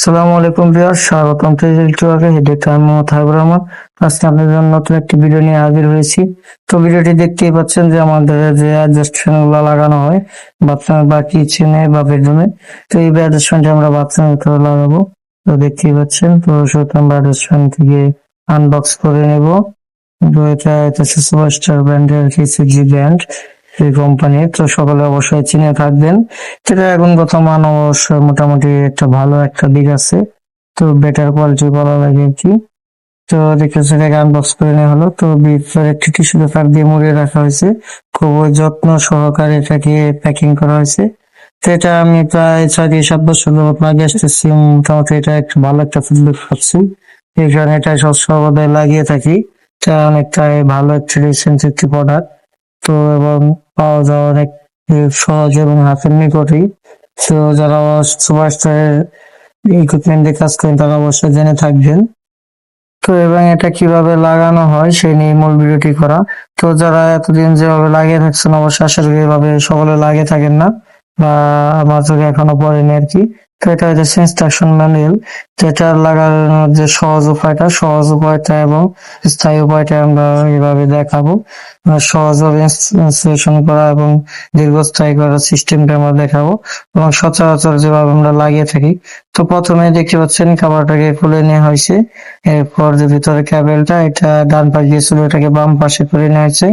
আসসালামু আলাইকুম ভিউয়ার স্বাগতম টেলিটুয়াকে হেডেক আমি মোহাম্মদ হাবিবুর রহমান। আজকে আপনাদের জন্য নতুন একটি ভিডিও নিয়ে হাজির হয়েছি। তো ভিডিওটি দেখতেই পাচ্ছেন যে আমাদের যে অ্যাডজাস্টমেন্টগুলো লাগানো হয় বাথরুমে বা কিচেনে বা বেডরুমে তো এই অ্যাডজাস্টমেন্ট আমরা বাথরুমের ভিতরে লাগাবো, তো দেখতেই পাচ্ছেন, তো সেটা আমরা অ্যাডজাস্টমেন্ট থেকে আনবক্স করে নেব। তো এটা এটা সুপারস্টার ব্র্যান্ডের কিছু জি ব্র্যান্ড এই কোম্পানির তো সকলে অবশ্যই চিনে থাকবেন। এটা এখন বর্তমান অবশ্যই মোটামুটি একটা ভালো একটা দিক আছে। তো বেটার কোয়ালিটি বলা লাগে কি। তো দেখতেছি এটাকে আনবক্স করে নেওয়া হলো। তো ভিতরে একটি টিস্যু পেপার দিয়ে মুড়িয়ে রাখা হয়েছে। খুব যত্ন সহকারে এটাকে প্যাকিং করা হয়েছে। তো এটা আমি প্রায় ছয় থেকে সাত বছর লাগিয়ে আসতেছি। মোটামুটি এটা একটা ভালো একটা ফিডব্যাক পাচ্ছি। এই কারণে এটা সর্বদাই লাগিয়ে থাকি। এটা অনেকটাই ভালো একটা রিসেন্ট একটি প্রোডাক্ট তো এবং পাওয়া যাওয়া অনেক সহজ এবং হাতের নিকটেই। তো যারা সুপারস্টারের ইকুইপমেন্ট দিয়ে কাজ করেন, তারা অবশ্যই জেনে থাকবেন। তো এবং এটা কীভাবে লাগানো হয়, সেই নিয়ে মূল ভিডিওটি করা। তো যারা এতদিন যেভাবে লাগিয়ে থাকছেন, অবশ্যই করি এভাবে সকলে লাগিয়ে থাকেন না, বা আমার চোখে এখনও পড়েনি আর কি। এটা হচ্ছে ইনস্ট্রাকশন ম্যানুয়াল যেটা লাগানোর যে সহজ উপায়টা সহজ উপায়টা এবং স্থায়ী উপায়টা আমরা এইভাবে দেখাবো। সহজভাবে ইনস্টলেশন করা এবং দীর্ঘস্থায়ী করার সিস্টেমটা আমরা দেখাবো এবং সচরাচর যেভাবে আমরা লাগিয়ে থাকি। তো প্রথমে দেখতে পাচ্ছেন খাবারটাকে খুলে নেওয়া হয়েছে। এরপর যে ভিতরে ক্যাবেলটা, এটা ডান পাশ দিয়ে ছিল এটাকে বাম পাশে করে নেওয়া হয়েছে।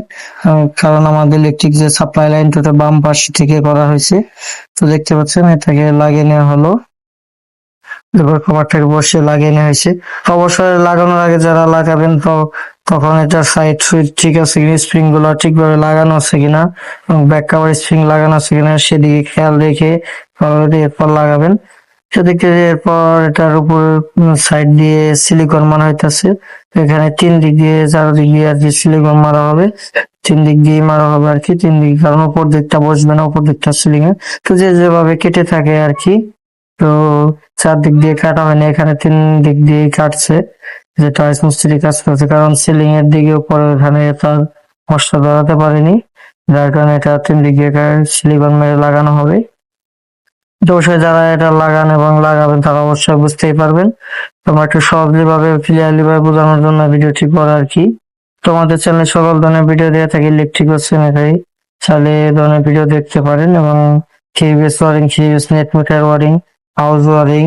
কারণ আমাদের ইলেকট্রিক যে সাপ্লাই লাইনটা ওটা বাম পাশ থেকে করা হয়েছে। তো দেখতে পাচ্ছেন এটাকে লাগিয়ে নেওয়া হলো। কভারটাকে বসিয়ে লাগিয়ে নেওয়া হয়েছে অবশ্যই লাগানোর আগে যারা লাগাবেন তো তখন এটা সাইড সুইচ ঠিক আছে কিনা স্প্রিংগুলো ঠিকভাবে লাগানো আছে কিনা এবং ব্যাক কাভার স্প্রিং লাগানো আছে কিনা সেদিকে খেয়াল রেখে তারপরে এরপর লাগাবেন। সেদিকে এরপর এটার উপর সাইড দিয়ে সিলিকন মারা হইতাছে, এখানে তিন দিক দিয়ে চারদিক দিয়ে আর কি সিলিকন মারা হবে। তিন দিক দিয়ে মারা হবে আর কি, তিন দিক। কারণ উপর দিকটা বসবে না, উপর দিকটা সিলিং এ। তো যে যেভাবে কেটে থাকে আর কি তো চারদিক দিয়ে কাটা হয়নি, এখানে তিন দিক দিয়ে কাটছে যেটা মিস্ত্রি কাজ করছে। কারণ সিলিং এর দিকে উপরে এখানে তার মশলা দাঁড়াতে পারেনি, যার কারণে এটা তিন দিক দিয়ে সিলিকন মেরে লাগানো হবে। অবশ্যই যারা এটা লাগান এবং লাগাবেন, তারা অবশ্যই বুঝতেই পারবেন। তোমরা একটু সহজলি ভাবে ক্লিয়ারলি ভাবে বোঝানোর জন্য ভিডিওটি করা আর কি। তোমাদের চ্যানেলে সকল ধরনের ভিডিও দেওয়া থাকে ইলেকট্রিক স্যানিটারি চাইলে ধরনের ভিডিও দেখতে পারেন এবং KBS wiring KBS net meter wiring house wiring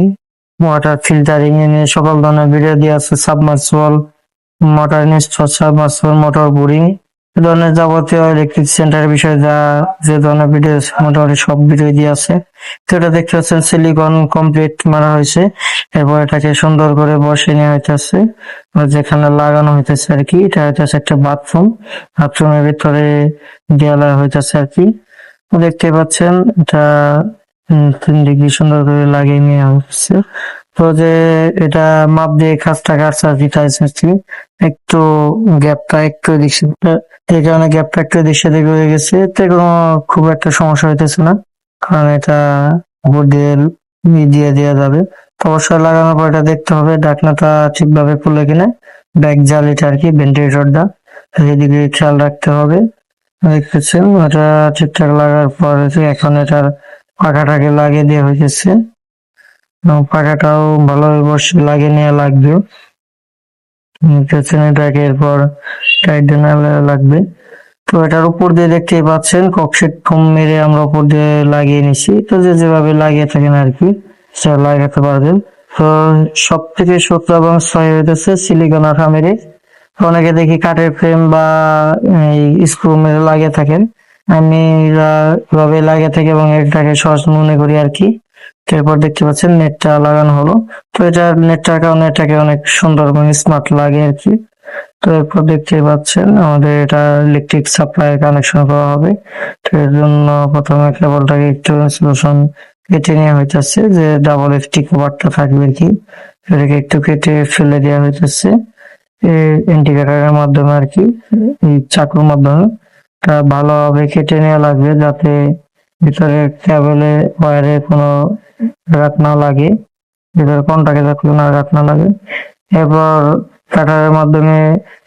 water filtering এ নিয়ে সকল ধরনের ভিডিও দেওয়া আছে submersible motor install submersible motor boring এ ধরনের যাবতীয় ইলেকট্রিক সেন্টারের বিষয়ে যা, যে ধরনের ভিডিও আছে, মোটামুটি সব ভিডিও দিয়ে আছে। তো এটা দেখতে পাচ্ছেন সিলিকন কমপ্লিট মারা হয়েছে। এরপর এটাকে সুন্দর করে বসে নেওয়া হইতেছে। যেখানে লাগানো হইতেছে আর কি, এটা হইতেছে একটা বাথরুম বাথরুমের ভিতরে দেওয়ালা হইতেছে আর কি। দেখতে পাচ্ছেন, এটা তিন ডিগ্রি সুন্দর করে লাগিয়ে নেওয়া হচ্ছে তো যে এটা মাপ দিয়ে কাজটা কাটছে আর কি একটু গ্যাপটা একটু এদিক সেদিক- এই কারণে গ্যাপটা একটু এদিক সেদিক হয়ে গেছে। এতে কোনো খুব একটা সমস্যা হইতেছে না, কারণ এটা উপর দিয়ে দেওয়া যাবে। তো অবশ্যই লাগানোর পর এটা দেখতে হবে, ঢাকনাটা ঠিকভাবে খুলে কিনা। ব্যাক জালিটা আর কি ভেন্টিলেটরটা এদিকে খেয়াল রাখতে হবে। দেখতেছেন এটা ঠিকঠাক লাগার পর এখন এটার পাখাটাকে লাগিয়ে দেওয়া হয়েছে। এবং পাখাটাও ভালোভাবে বসে লাগিয়ে নেওয়া লাগবে। দেখতেছেন এটাকে এরপর টাইট লাগবে। তো এটার উপর দিয়ে দেখতেই পাচ্ছেন ককশিট ফোম মেরে আমরা উপর দিয়ে লাগিয়ে নিছি তো যে যেভাবে লাগিয়ে থাকেন আর কি, সেটা লাগাতে পারবেন। তো সব থেকে শক্ত এবং স্থায়ী হইতেছে সিলিকন আঠা মেরে অনেকে দেখি কাঠের ফ্রেম বা এই স্ক্রু মেরে লাগিয়ে থাকেন। আমি এভাবে লাগিয়ে থাকি এবং এটাকে সহজ মনে করি আর কি। তো এরপর দেখতে পাচ্ছেন নেটটা লাগানো হলো। তো এটা নেটটার কারণে এটাকে অনেক সুন্দর এবং স্মার্ট লাগে আর কি। তো এরপর দেখতে পাচ্ছেন আমাদের এটা ইলেকট্রিক সাপ্লাই কানেকশন করা হবে। তো এর জন্য প্রথমে কেবলটাকে একটু ইনসুলেশন কেটে নেওয়া হইতেছে, যে ডাবল এফটি কভারটা থাকবে আর কি। এটাকে একটু কেটে ফেলে দেওয়া হইতেছে। ইন্ডিকেটারের মাধ্যমে আর কি, এই চাকুর মাধ্যমে। তা ভালোভাবে কেটে নেওয়া লাগবে যাতে ভিতরে কেবলে ওয়ারে কোনো আঘাত না লাগে, ভিতরে কন্টাক্টে যাতে কোনো আঘাত না লাগে। এরপর কাটারের মাধ্যমে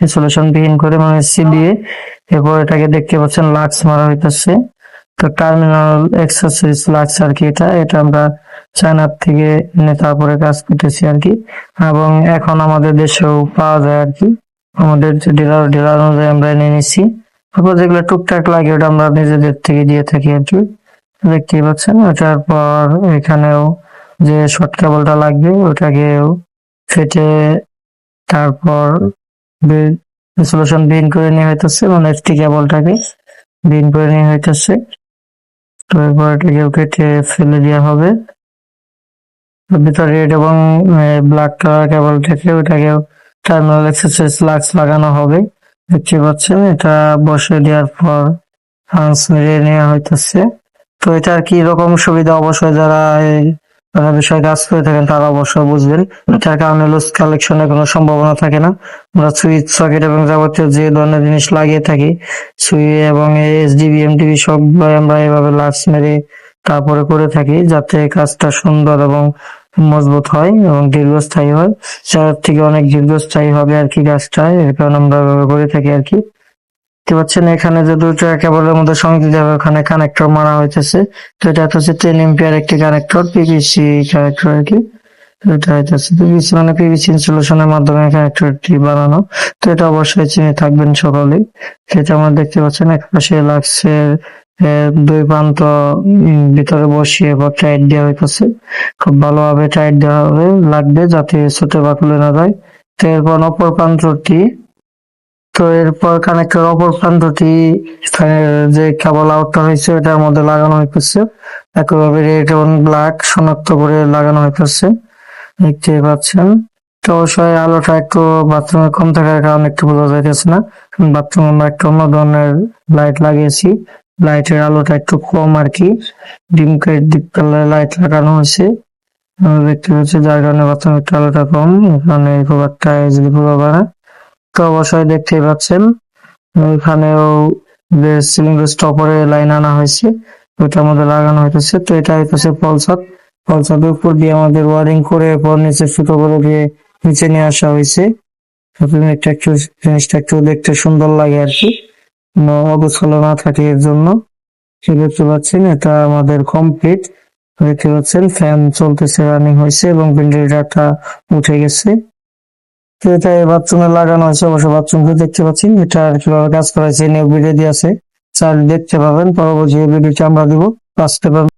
ইনসুলেশন বিহীন করে মানে সি দিয়ে এরপর এটাকে দেখতে পাচ্ছেন লাক্স মারা হইতেছে। তো টার্মিনাল এক্সারসাইজ লাক্স আর কি এটা এটা আমরা চায়নার থেকে তারপরে কাজ করতেছি আর কি। এবং এখন আমাদের দেশেও পাওয়া যায় আর কি। আমাদের ডিলার ডিলার অনুযায়ী আমরা এনে নিচ্ছি তারপর যেগুলো টুকটাক লাগে, ওটা আমরা নিজেদের থেকে দিয়ে থাকি আর কি। দেখতেই পাচ্ছেন, ওটার পর এখানেও যে শর্ট কেবলটা লাগবে, ওটাকেও ফেটে তারপর সলিউশন বিন করে নিয়ে হইতেছে মানে এফটি কেবলটাকে বিন করে নিয়ে হইতেছে। তো এরপর এটাকেও কেটে ফেলে দেওয়া হবে। ভিতরে রেড এবং ব্ল্যাক কালার কেবল থেকে ওটাকেও টার্মিনাল এক্সারসাইজ লাক্স লাগানো হবে। দেখতে পাচ্ছেন, এটা বসে দেওয়ার পর মেরে নেওয়া হইতেছে। তো এটার কি রকম সুবিধা? অবশ্যই যারা যারা বিষয়ে কাজ করে থাকেন, তারা অবশ্যই বুঝবেন। এটার কারণে লুজ কালেকশনের কোনো সম্ভাবনা থাকে না। আমরা সুইচ সকেট এবং যাবতীয় যে ধরনের জিনিস লাগিয়ে থাকি, সুই এবং এসডিবি এমডিবি সবগুলো আমরা এভাবে লাক্স মেরে তারপরে করে থাকি, যাতে কাজটা সুন্দর এবং মজবুত হয় এবং দীর্ঘস্থায়ী হয়। সেটার থেকে অনেক দীর্ঘস্থায়ী হবে আর কি গাছটা, এর কারণে আমরা করে থাকি আর কি। দেখতে পাচ্ছেন এখানে যে দুটো কেবলের মধ্যে সংযুক্ত হবে, ওখানে কানেক্টর মারা হইতেছে। তো এটা হচ্ছে টেন এম্পিয়ার একটি কানেক্টর পিভিসি কানেক্টর আর কি। এটা হইতেছে মানে পিভিসি ইনসুলেশনের মাধ্যমে কানেক্টরটি বানানো। তো এটা অবশ্যই চিনে থাকবেন সকলেই। সেটা আমরা দেখতে পাচ্ছেন এক পাশে লাক্সের দুই প্রান্ত ভিতরে বসিয়ে বা টাইট দেওয়া হইতেছে। খুব ভালোভাবে টাইট দেওয়া হবে, লাগবে যাতে ছোট বা খুলে না যায়। তো এরপর অপর প্রান্তটি, তো এরপর কানেক্টর অপর প্রান্তটি যে কেবল আউটটা হয়েছে, এটার মধ্যে লাগানো হইতেছে। একইভাবে রেড এবং ব্ল্যাক শনাক্ত করে লাগানো হইতেছে। দেখতে পাচ্ছেন। তো অবশ্যই আলোটা একটু বাথরুমে কম থাকার কারণে একটু বোঝা যাইতেছে না। বাথরুমে আমরা একটু অন্য ধরনের লাইট লাগিয়েছি। লাইটের আলোটা একটু কম আর কি ডিম ডিপ কালার লাইট লাগানো হয়েছে। দেখতে পাচ্ছি যার কারণে একটু আলোটা কম, এখানে খুব একটা এইচডি পাবে না তো অবশ্যই দেখতেই পাচ্ছেন, এখানেও যে সিলিং স্টপারে লাইন আনা হয়েছে, ওটার মধ্যে লাগানো হইতেছে। তো এটা হইতেছে পলসার পলসারের উপর দিয়ে আমাদের ওয়ারিং করে এরপর নিচে ফুটো করে দিয়ে নিচে নিয়ে আসা হয়েছে। একটা জিনিসটা একটু দেখতে সুন্দর লাগে আর কি অগোছালো না থাকে এর জন্য। সে দেখতে পাচ্ছেন এটা আমাদের কমপ্লিট দেখতে পাচ্ছেন ফ্যান চলতেছে রানিং হয়েছে এবং ভেন্টিলেটারটা উঠে গেছে। তো এটা বাথরুমে লাগানো হয়েছে, অবশ্য বাথরুমকে দেখতে পাচ্ছেন এটা কীভাবে কাজ করা হয়েছে নিয়ে ভিডিও দিয়ে চাইলে দেখতে পাবেন, পরবর্তী ভিডিওটি আমরা দিব। আসতে পারবেন